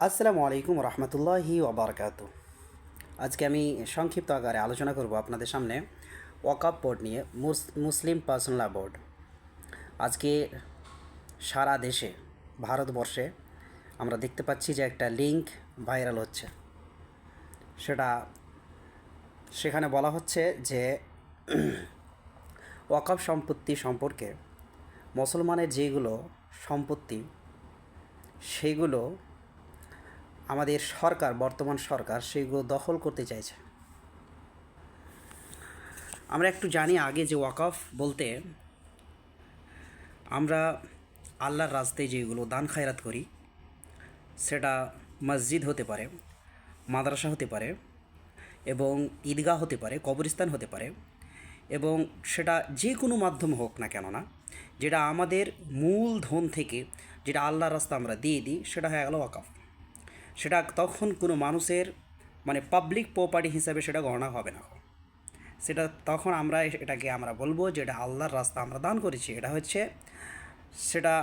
আসসালামু আলাইকুম রহমতুল্লাহি ওবরকাত। আজকে আমি সংক্ষিপ্ত আকারে আলোচনা করব আপনাদের সামনে ওয়াকাপ বোর্ড নিয়ে, মুস- মুসলিম পার্সোনাল বোর্ড। আজকে সারা দেশে, ভারতবর্ষে আমরা দেখতে পাচ্ছি যে একটা লিঙ্ক ভাইরাল হচ্ছে। সেটা, সেখানে বলা হচ্ছে যে ওয়াকাপ সম্পত্তি সম্পর্কে মুসলমানের যেগুলো সম্পত্তি, সেগুলো আমাদের সরকার, বর্তমান সরকার সেগুলো দখল করতে চাইছে। আমরা একটু জানি আগে যে ওয়াকফ বলতে আমরা আল্লাহর রাস্তায় যেগুলো দান খায়রাত করি, সেটা মসজিদ হতে পারে, মাদ্রাসা হতে পারে এবং ঈদগাহ হতে পারে, কবরস্থান হতে পারে এবং সেটা যে কোনো মাধ্যম হোক না কেন না, যেটা আমাদের মূল ধন থেকে, যেটা আল্লাহর রাস্তা আমরা দিয়ে দিই, সেটা হয়ে গেল ওয়াকফ। সেটা তখন কোনো মানুষের মানে পাবলিক প্রপার্টি হিসাবে সেটা গণনা হবে না। সেটা তখন আমরা এটাকে আমরা বলব যে এটা আল্লাহর রাস্তা আমরা দান করেছি। এটা হচ্ছে সেটা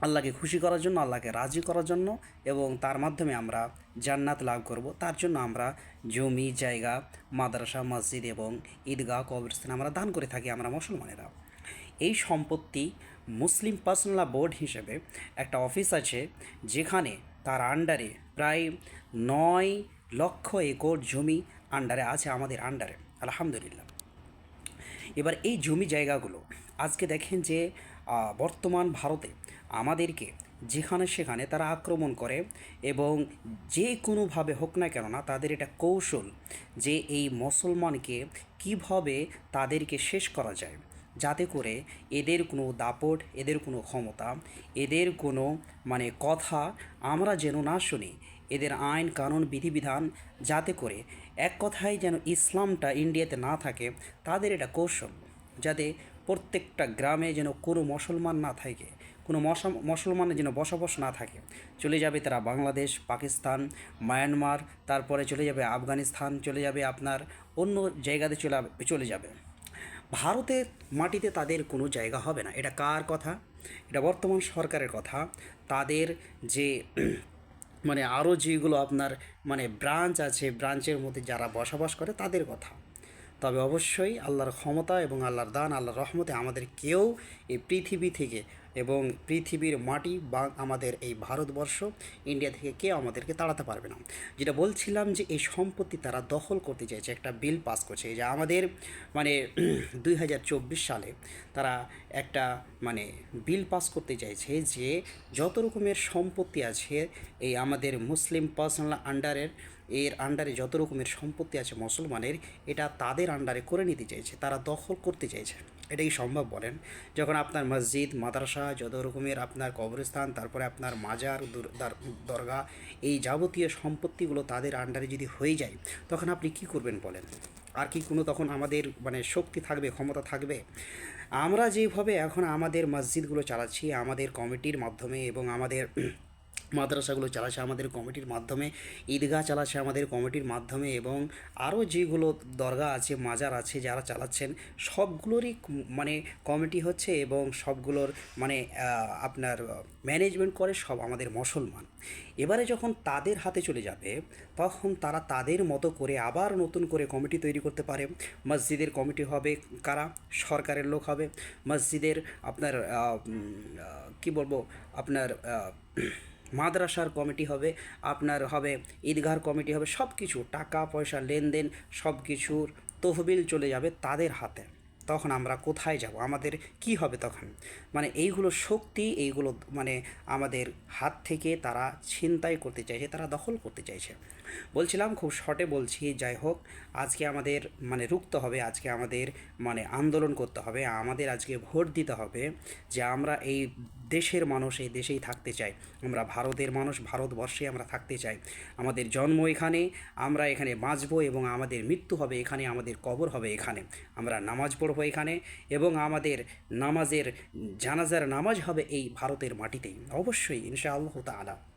আল্লাহকে খুশি করার জন্য, আল্লাহকে রাজি করার জন্য এবং তার মাধ্যমে আমরা জান্নাত লাভ করব। তার জন্য আমরা জমি, জায়গা, মাদ্রাসা, মসজিদ এবং ঈদগাহ, কবরস্থান আমরা দান করে থাকি আমরা মুসলমানেরা। এই সম্পত্তি মুসলিম পার্সোনাল বোর্ড হিসেবে একটা অফিস আছে যেখানে তার আন্ডারে প্রায় নয় লক্ষ একর জমি আন্ডারে আছে আমাদের আন্ডারে আলহামদুলিল্লাহ। এবার এই জমি জায়গাগুলো, আজকে দেখেন যে বর্তমান ভারতে আমাদেরকে যেখানে সেখানে তারা আক্রমণ করে এবং যে কোনোভাবে হোক না কেননা তাদের এটা কৌশল যে এই মুসলমানকে কীভাবে তাদেরকে শেষ করা যায়। যাতে করে এদের কোনো দাপট, এদের কোনো ক্ষমতা, এদের কোনো মানে কথা আমরা যেন না শুনি, এদের আইন, কানুন, বিধিবিধান যাতে করে এক কথায় যেন ইসলামটা ইন্ডিয়াতে না থাকে, তাদের এটা কৌশল। যাতে প্রত্যেকটা গ্রামে যেন কোনো মুসলমান না থাকে, কোনো মুসলমানের যেন বসবাস না থাকে। চলে যাবে তারা বাংলাদেশ, পাকিস্তান, মায়ানমার, তারপরে চলে যাবে আফগানিস্তান, চলে যাবে আপনার অন্য জায়গাতে চলে চলে যাবে। ভারতের মাটিতে তাদের কোনো জায়গা হবে না। এটা কার কথা? এটা বর্তমান সরকারের কথা। তাদের যে মানে আরও যেগুলো আপনার মানে ব্রাঞ্চ আছে, ব্রাঞ্চের মধ্যে যারা বসবাস করে, তাদের কথা। তবে অবশ্যই আল্লাহর ক্ষমতা এবং আল্লাহর দান, আল্লাহর রহমতে আমাদের কেউ এই পৃথিবী থেকে এবং পৃথিবীর মাটি বা আমাদের এই ভারতবর্ষ, ইন্ডিয়া থেকে কেউ আমাদেরকে তাড়াতে পারবে না। যেটা বলছিলাম যে এই সম্পত্তি তারা দখল করতে চাইছে, একটা বিল পাস করছে। যে আমাদের মানে দুই হাজার চব্বিশ সালে তারা একটা মানে বিল পাস করতে চাইছে যে যত রকমের সম্পত্তি আছে, এই আমাদের মুসলিম পার্সোনাল আন্ডারের এর আন্ডারে যত রকমের সম্পত্তি আছে মুসলমানের, এটা তাদের আন্ডারে করে নিতে চাইছে, তারা দখল করতে চাইছে। এটাই সম্ভব বলেন। যখন আপনার মসজিদ, মাদ্রাসা, যত রকমের আপনার কবরস্থান, তারপরে আপনার মাজার, দুর- দার- দরগা, এই যাবতীয় সম্পত্তিগুলো তাদের আন্ডারে যদি হয়ে যায়, তখন আপনি কি করবেন বলেন? আর কি কোনো তখন আমাদের মানে শক্তি থাকবে, ক্ষমতা থাকবে? আমরা যেভাবে এখন আমাদের মসজিদগুলো চালাচ্ছি, আমাদের কমিটির মাধ্যমে এবং আমাদের মাদ্রাসাগুলো চালাচ্ছে আমাদের কমিটির মাধ্যমে, ঈদগাহ চালাচ্ছে আমাদের কমিটির মাধ্যমে এবং আরও যেগুলো দরগা আছে, মাজার আছে যারা চালাচ্ছেন, সবগুলোরই মানে কমিটি হচ্ছে এবং সবগুলোর মানে আপনার ম্যানেজমেন্ট করে সব আমাদের মুসলমান। এবারে যখন তাদের হাতে চলে যাবে, তখন তারা তাদের মতো করে আবার নতুন করে কমিটি তৈরি করতে পারে। মসজিদের কমিটি হবে কারা? সরকারের লোক হবে। মসজিদের আপনার কি বলব? আপনার মাদ্রাসার কমিটি হবে, আপনার হবে ঈদগাহর কমিটি হবে, সব কিছু, টাকা, পয়সা, লেনদেন, সব কিছুর তহবিল চলে যাবে তাদের হাতে। তখন আমরা কোথায় যাব? আমাদের কি হবে তখন? মানে এইগুলো শক্তি, এইগুলো মানে আমাদের হাত থেকে তারা ছিনতাই করতে চাইছে, তারা দখল করতে চাইছে। বলছিলাম, খুব শর্টে বলছি, যাই হোক, আজকে আমাদের মানে রুখতে হবে, আজকে আমাদের মানে আন্দোলন করতে হবে, আমাদের আজকে ভোট দিতে হবে যে আমরা এই দেশের মানুষ এই দেশেই থাকতে চাই আমরা ভারতের মানুষ, ভারতবর্ষে আমরা থাকতে চাই। আমাদের জন্ম এখানে, আমরা এখানে বাঁচব এবং আমাদের মৃত্যু হবে এখানে, আমাদের কবর হবে এখানে। আমরা নামাজ পড়ব এখানে এবং আমাদের নামাজের, জানাজার নামাজ হবে এই ভারতের মাটিতেই। অবশ্যই, ইনশাআল্লাহ তাআলা।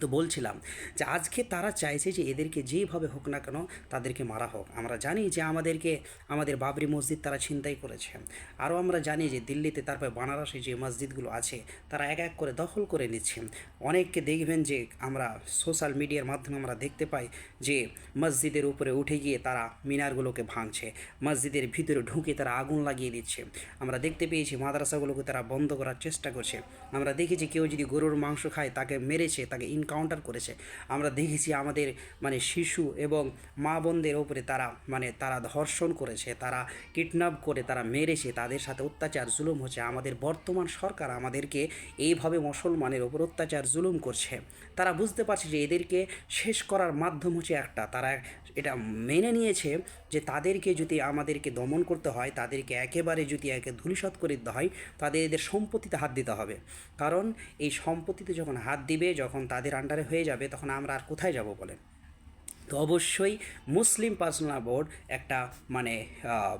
তো বলছিলাম যে আজকে তারা চাইছে যে এদেরকে যেভাবে হোক না কেন তাদেরকে মারা হোক। আমরা জানি যে আমাদেরকে, আমাদের বাবরি মসজিদ তারা ছিনতাই করেছে। আরও আমরা জানি যে দিল্লিতে তারপরে বানারসে যে মসজিদগুলো আছে, তারা এক এক করে দখল করে নিচ্ছে। অনেককে দেখবেন যে আমরা সোশ্যাল মিডিয়ার মাধ্যমে আমরা দেখতে পাই যে মসজিদের উপরে উঠে গিয়ে তারা মিনারগুলোকে ভাঙছে, মসজিদের ভিতরে ঢুকে তারা আগুন লাগিয়ে দিচ্ছে। আমরা দেখতে পেয়েছি মাদ্রাসাগুলোকে তারা বন্ধ করার চেষ্টা করছে। আমরা দেখেছি কেউ যদি গরুর মাংস খায়, তাকে মেরেছে, তাকে ইনকাউন্টার করেছে। আমরা দেখেছি আমাদের মানে শিশু এবং মা বোনদের ওপরে তারা মানে তারা ধর্ষণ করেছে, তারা কিডন্যাপ করে, তারা মেরেছে, তাদের সাথে অত্যাচার, জুলুম হচ্ছে। আমাদের বর্তমান সরকার আমাদেরকে এইভাবে মুসলমানের ওপর অত্যাচার, জুলুম করছে। তারা বুঝতে পারছে যে এদেরকে শেষ করার মাধ্যম হচ্ছে একটা। তারা এটা মেনে নিয়েছে যে তাদেরকে যদি আমাদেরকে দমন করতে হয়, তাদেরকে একেবারে যদি একে ধূলিসাৎ করে দিতে হয়, তাদের এদের সম্পত্তিতে হাত দিতে হবে। কারণ এই সম্পত্তিতে যখন হাত দিবে, যখন তাদের আন্ডারে হয়ে যাবে, তখন আমরা আর কোথায় যাব বলেন তো অবশ্যই মুসলিম পার্সোনাল বোর্ড একটা মানে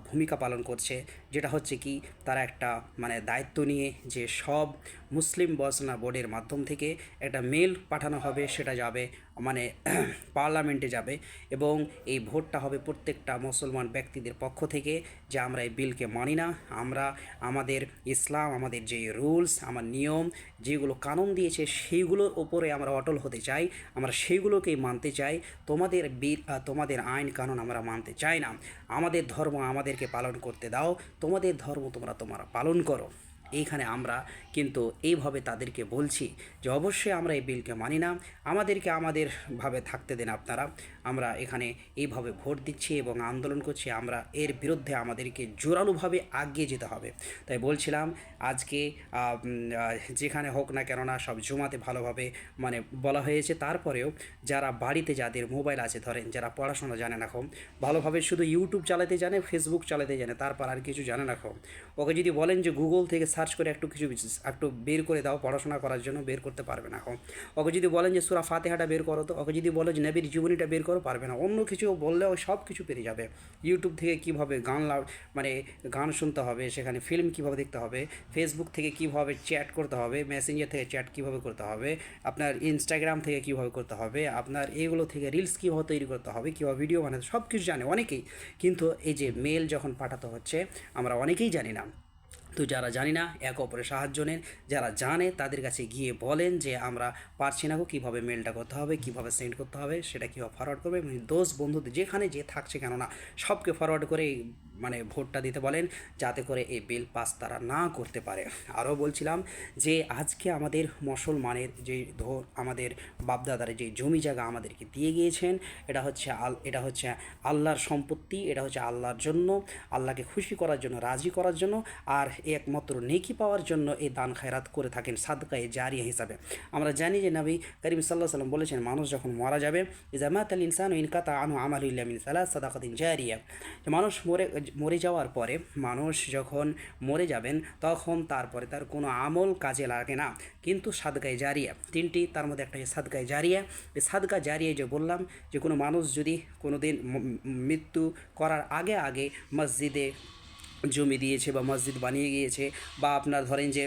ভূমিকা পালন করছে। যেটা হচ্ছে কি, তারা একটা মানে দায়িত্ব নিয়ে যে সব মুসলিম পার্সোনাল বোর্ডের মাধ্যম থেকে একটা মেল পাঠানো হবে, সেটা যাবে মানে পার্লামেন্টে যাবে এবং এই ভোটটা হবে প্রত্যেকটা মুসলমান ব্যক্তিদের পক্ষ থেকে যে আমরা এই বিলকে মানি না। আমরা, আমাদের ইসলাম, আমাদের যে রুলস, আমার নিয়ম, যেগুলো কানুন দিয়েছে, সেইগুলোর ওপরে আমরা অটল হতে চাই, আমরা সেইগুলোকেই মানতে চাই। তোমাদের বীর তোমাদের আইন কানুন আমরা মানতে চাই না। আমাদের ধর্ম আমাদেরকে পালন করতে দাও, তোমাদের ধর্ম তোমরা তোমরা পালন করো। এইখানে আমরা কিন্তু এইভাবে তাদেরকে বলছি যে অবশ্যই আমরা এই বিলকে মানি না। আমাদেরকে আমাদেরভাবে থাকতে দেন আপনারা। আমরা এখানে এইভাবে ভোট দিচ্ছি এবং আন্দোলন করছি। আমরা এর বিরুদ্ধে আমাদেরকে জোরালোভাবে আগিয়ে যেতে হবে। তাই বলছিলাম, আজকে যেখানে হোক না কেননা সব জমাতে ভালোভাবে মানে বলা হয়েছে। তারপরেও যারা বাড়িতে যাদের মোবাইল আছে, ধরেন যারা পড়াশোনা জানে না এখন, ভালোভাবে শুধু ইউটিউব চালাতে জানে, ফেসবুক চালাতে জানে, তারপর আর কিছু জানে না এখন। ওকে যদি বলেন যে গুগল থেকে সার্চ করে একটু কিছু একটু বের করে দাও পড়াশোনা করার জন্য, বের করতে পারবে না এখন। ওকে যদি বলেন যে, সুরা ফাতেহাটা বের করো তো। ওকে যদি বলো যে, নবীর জীবনীটা বের করো, পারবে না। অন্য কিছু বললেও সব কিছু পেরে যাবে। ইউটিউব থেকে কীভাবে গান লাউ মানে গান শুনতে হবে, সেখানে ফিল্ম কীভাবে দেখতে হবে ফেসবুক থেকে কীভাবে চ্যাট করতে হবে মেসেঞ্জার থেকে চ্যাট কীভাবে করতে হবে, আপনার ইনস্টাগ্রাম থেকে কীভাবে করতে হবে, আপনার এগুলো থেকে রিলস কীভাবে তৈরি করতে হবে, কীভাবে ভিডিও বানাতে সব কিছু জানে অনেকেই। কিন্তু এই যে মেল যখন পাঠাতে হচ্ছে, আমরা অনেকেই জানি না। তো যারা জানি না, এক অপরের সাহায্য নেন। যারা জানে, তাদের কাছে গিয়ে বলেন যে আমরা পারছি না গো, কীভাবে মেলটা করতে হবে, কীভাবে সেন্ড করতে হবে, সেটা কীভাবে ফরওয়ার্ড করবে। এবং দোষ বন্ধুদের যেখানে যে থাকছে কেননা, সবকে ফরওয়ার্ড করে মানে ভোটটা দিতে বলেন, যাতে করে এই বিল পাস তারা না করতে পারে। আরও বলছিলাম যে, আজকে আমাদের মুসলমানের যে ধর, আমাদের বাপদাদার যে জমি জায়গা আমাদেরকে দিয়ে গিয়েছেন, এটা হচ্ছে আল, এটা হচ্ছে আল্লাহর সম্পত্তি, এটা হচ্ছে আল্লাহর জন্য, আল্লাহকে খুশি করার জন্য, রাজি করার জন্য, আর একমাত্র নেকি পাওয়ার জন্য এই দান খায়রাত করে থাকেন সাদকায়ে জারিয়া হিসাবে। আমরা জানি যে নবী করিম সাল্লাহ সাল্লাম বলেছেন, মানুষ যখন মারা যাবে জামাত আল ইনসান ইনকাতা আনু আমার ইল্লামিন সালাহ সাদাকাতিন জারিয়া। মানুষ মরে মরে যাওয়ার পরে মানুষ যখন মরে যাবেন, তখন তারপরে তার কোনো আমল কাজে লাগে না। কিন্তু সাদগায় জারিয়া, তিনটি তার মধ্যে একটা হচ্ছে সাদকায় জারিয়া। এই সাদগা জারিয়া যে বললাম যে কোনো মানুষ যদি কোনো দিন মৃত্যু করার আগে আগে মসজিদে জমি দিয়েছে বা মসজিদ বানিয়ে গিয়েছে বা আপনার ধরেন যে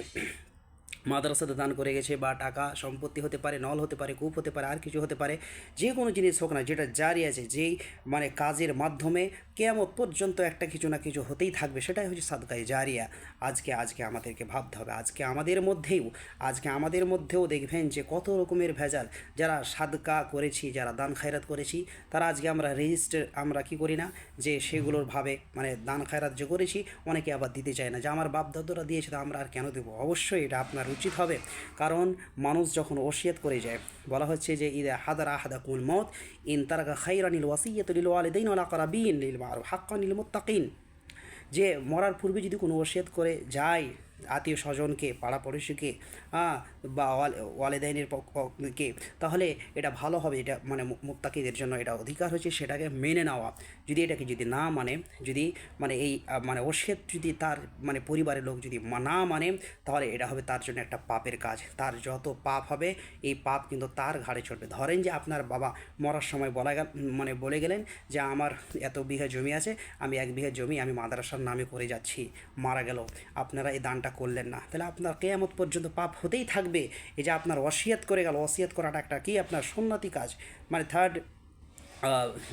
মাদ্রাসাতে দান করে গেছে বা টাকা সম্পত্তি হতে পারে, নল হতে পারে, কূপ হতে পারে, আর কিছু হতে পারে, যে কোনো জিনিস হোক না, যেটা জারি আছে, যেই মানে কাজের মাধ্যমে কেয়ামত পর্যন্ত একটা কিছু না কিছু হতেই থাকবে, সেটাই হচ্ছে সাদকায় জারিয়া। আজকে আজকে আমাদেরকে ভাবতে হবে। আজকে আমাদের মধ্যেও, আজকে আমাদের মধ্যেও দেখবেন যে কত রকমের ভেজাল, যারা সাদকা করেছি, যারা দান খায়রাত করেছি, তারা আজকে আমরা রেজিস্টার আমরা কি করি না, যে সেগুলোর ভাবে মানে দান খায়রাত যে করেছি, অনেকে আবার দিতে চায় না। যে আমার বাপ দাদুরা দিয়েছে, তো আমরা আর কেন দেবো? অবশ্যই এটা আপনার উচিত হবে। কারণ মানুষ যখন ওসিয়ত করে যায়, বলা হচ্ছে যে, ইদা হাদার আহাদা কুল মত ইন তারাকা খাইরানিল ওয়াসিয়ত লিল ওয়ালিদাইন ওয়াল আকরাবিন লিল মারুফ, হাক্কান লিল মুত্তাকিন। যে, মরার পূর্বে যদি কোনো ওসিয়ত করে যায় আত্মীয় স্বজনকে পাড়া পড়োশিকে বা ওয়াল, ওয়ালেদাইনের পক্ষকে তাহলে এটা ভালো হবে। এটা মানে মু- মুত্তাকিদের জন্য এটা অধিকার হচ্ছে সেটাকে মেনে নেওয়া। যদি এটাকে যদি না মানে যদি মানে এই মানে ওসিয়ত যদি তার মানে পরিবারের লোক যদি না মানে তাহলে এটা হবে তার জন্য একটা পাপের কাজ। তার যত পাপ হবে, এই পাপ কিন্তু তার ঘাড়ে চড়বে ধরেন যে আপনার বাবা মরার সময় বলা গেল মানে বলে গেলেন যে, আমার এত বিঘা জমি আছে, আমি এক বিঘা জমি আমি মাদ্রাসার নামে করে যাচ্ছি। মারা গেল। আপনারা এই দানটা করলেন না। তাহলে আপনার কেয়ামত পর্যন্ত পাপ হতেই থাকবে। এই যে আপনার ওসিয়াত করে গেল ওসিয়াত করাটা একটা কি? আপনার সুন্নতি কাজ। মানে থার্ড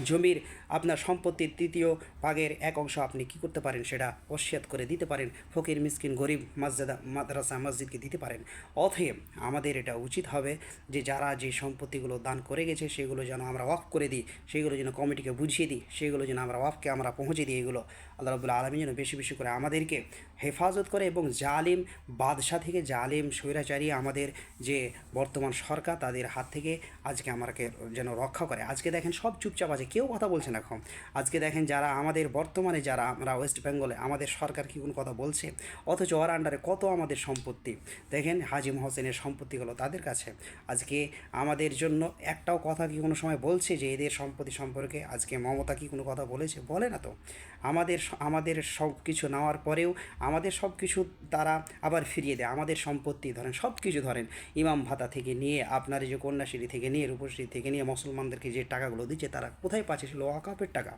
জমির আপনার সম্পত্তির তৃতীয় ভাগের এক অংশ আপনি কি করতে পারেন? সেটা ওসিয়াত করে দিতে পারেন। ফকির, মিসকিন, গরিব, মাসজাদা, মাদ্রাসা, মসজিদকে দিতে পারেন। অতএব আমাদের এটা উচিত হবে যে যারা যে সম্পত্তিগুলো দান করে গেছে, সেগুলো যেন আমরা অফ করে দিই, সেগুলো যেন কমিটিকে বুঝিয়ে দিই, সেগুলো যেন আমরা অফকে আমরা পৌঁছে দিই এগুলো। আল্লাহ রবুল্লা আলমী যেন বেশি বেশি করে আমাদেরকে হেফাজত করে এবং জালিম বাদশাহ থেকে জালিম স্বৈরাচারী আমাদের যে বর্তমান সরকার তাদের হাত থেকে আজকে আমাকে যেন রক্ষা করে। আজকে দেখেন সব চুপচাপ আছে, কেউ কথা বলছে না এখন। আজকে দেখেন যারা আমাদের বর্তমানে যারা আমরা ওয়েস্ট বেঙ্গলে আমাদের সরকার কি কোনো কথা বলছে? অথচ ওর আন্ডারে কত আমাদের সম্পত্তি? দেখেন হাজি মহসেনের সম্পত্তিগুলো তাদের কাছে। আজকে আমাদের জন্য একটাও কথা কি কোনো সময় বলছে যে এদের সম্পত্তি সম্পর্কে আজকে মমতা কি কোনো কথা বলেছে? বলে না তো। আমাদের আমাদের সব কিছু নেওয়ার পরেও আমাদের সব কিছু তারা আবার ফিরিয়ে দেয়। আমাদের সম্পত্তি ধরেন, সব কিছু ধরেন, ইমাম ভাতা থেকে নিয়ে আপনার যে কন্যাশ্রী থেকে নিয়ে, রূপশ্রী থেকে নিয়ে মুসলমানদেরকে যে টাকাগুলো দিচ্ছে তারা কোথায় পাচ্ছে ছিল ওয়াকাপের টাকা।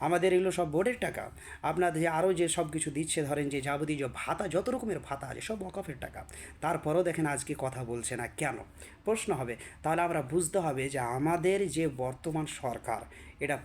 আমাদের এগুলো সব বোর্ডের টাকা। আপনাদের আরও যে সব কিছু দিচ্ছে ধরেন যে যাবতীয় যে ভাতা, যত রকমের ভাতা আছে সব ওয়াকফের টাকা। তারপরেও দেখেন আজকে কথা বলছে না কেন? প্রশ্ন হবে, তাহলে আমরা বুঝতে হবে যে আমাদের যে বর্তমান সরকার, এটা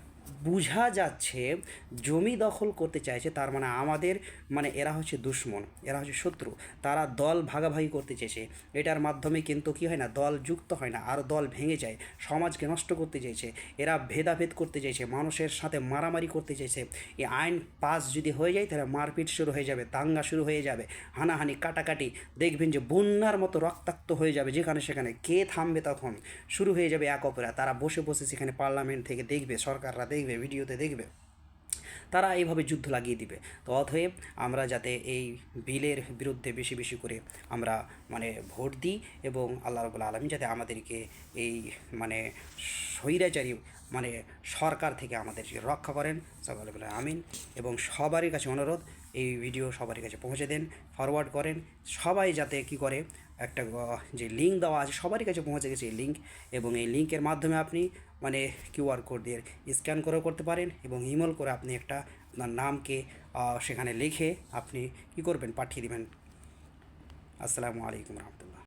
বোঝা যাচ্ছে, জমি দখল করতে চাইছে, তার মানে আমাদের মানে এরা হচ্ছে দুশ্মন, এরা হচ্ছে শত্রু, তারা দল ভাগাভাগি করতে চেয়েছে এটার মাধ্যমে কিন্তু কি হয় না, দল যুক্ত হয় না, আর দল ভেঙে যায়, সমাজকে নষ্ট করতে চাইছে, এরা ভেদাভেদ করতে চাইছে, মানুষের সাথে মারামারি করতে চাইছে। এই আইন পাস যদি হয়ে যায়, তাহলে মারপিট শুরু হয়ে যাবে, দাঙ্গা শুরু হয়ে যাবে, হানাহানি, কাটাকাটি, দেখবেন যে বন্যার মতো রক্তাক্ত হয়ে যাবে যেখানে সেখানে, কে থামবে তখন? শুরু হয়ে যাবে এক অপরা তারা বসে বসে সেখানে পার্লামেন্ট থেকে দেখবে, সরকাররা দেখবে, ভিডিওতে দেখবে, তারা এইভাবে যুদ্ধ লাগিয়ে দিবে। তো অতএব আমরা যাতে এই বিলের বিরুদ্ধে বেশি বেশি করে আমরা মানে ভোট দিই এবং আল্লাহ রবুল আলমী যাতে আমাদেরকে এই মানে স্বৈরাচারী মানে সরকার থেকে আমাদেরকে রক্ষা করেন। সকলে আমিন। এবং সবারই কাছে অনুরোধ, এই ভিডিও সবারই কাছে পৌঁছে দেন ফরওয়ার্ড করেন। সবাই যাতে কি করে একটা যে লিঙ্ক দেওয়া আছে, সবারই কাছে পৌঁছে গেছে এই লিঙ্ক এবং এই লিঙ্কের মাধ্যমে আপনি মানে কিউআর কোড দিয়ে স্ক্যান করেও করতে পারেন এবং ইমেল করে আপনি একটা আপনার নামকে সেখানে লিখে আপনি কি করবেন? পাঠিয়ে দেবেন। আসসালামু আলাইকুম রহমতুল্লাহ।